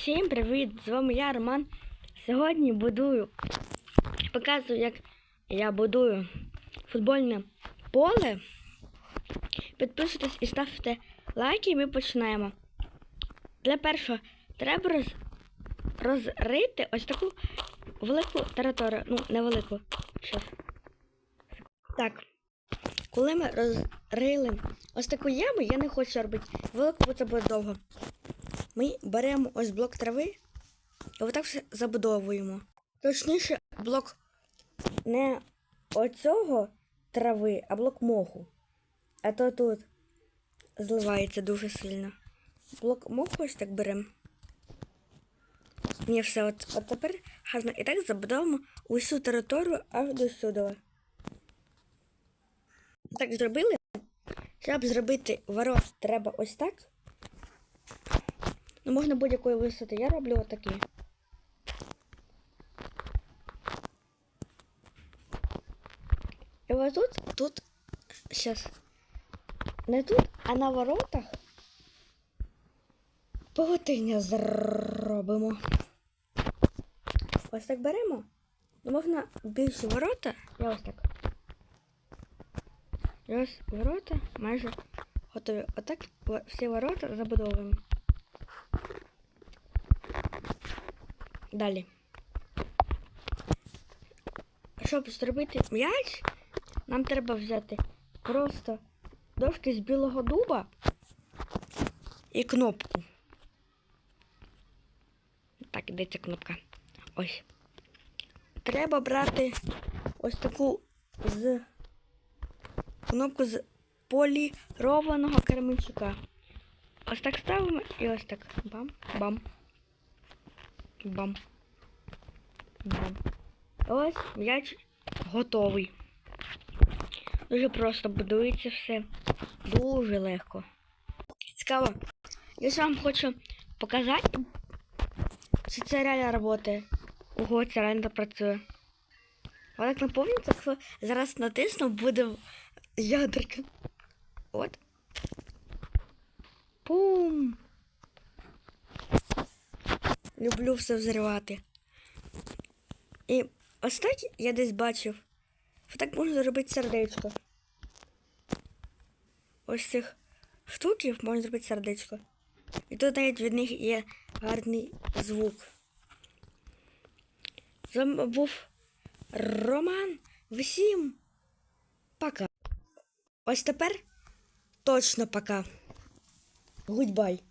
Всім привіт! З вами я, Роман. Сьогодні будую, показую, як я будую футбольне поле. Підписуйтесь і ставте лайки, і ми починаємо. Для першого треба роз, розрити ось таку велику територію. Ну, невелику. Щас. Так. Коли ми розрили ось таку яму, я не хочу робити велику, бо це буде довго. Ми беремо ось блок трави і отак все забудовуємо. Точніше, блок не оцього трави, а блок моху. А то тут зливається дуже сильно. Блок моху ось так беремо. Ні, все, от, от тепер гарно і так забудовуємо усю територію аж до сюди. Так зробили. Щоб зробити ворот, треба ось так. Ну, можна будь-якої висоти. Я роблю отакі. І ось тут, тут, зараз, не тут, а на воротах павутиння зробимо. Ось так беремо. Ну, можна більші ворота. Я ось так. І ось ворота майже готові. Отак всі ворота забудовуємо. Далі. Щоб зробити м'яч, нам треба взяти просто дошки з білого дуба і кнопку. Так, де ця кнопка? Ось. Треба брати ось таку з кнопку з полірованого карманчика. Ось так ставимо і ось так. Бам, бам. Бам. Ось м'яч готовий. Дуже просто будується все. Дуже легко. Цікаво. Я ж вам хочу показати, чи це реально працює. Ого, це реально працює. А так наповнюється, якщо зараз натисну, буде ядерка. От. Пум. Люблю все взривати. І ось так я десь бачив. Так можна зробити сердечко. Ось цих штуків можна зробити сердечко. І тут навіть від них є гарний звук. З вами був Роман. Всім пока. Ось тепер точно пока. Гудьбай.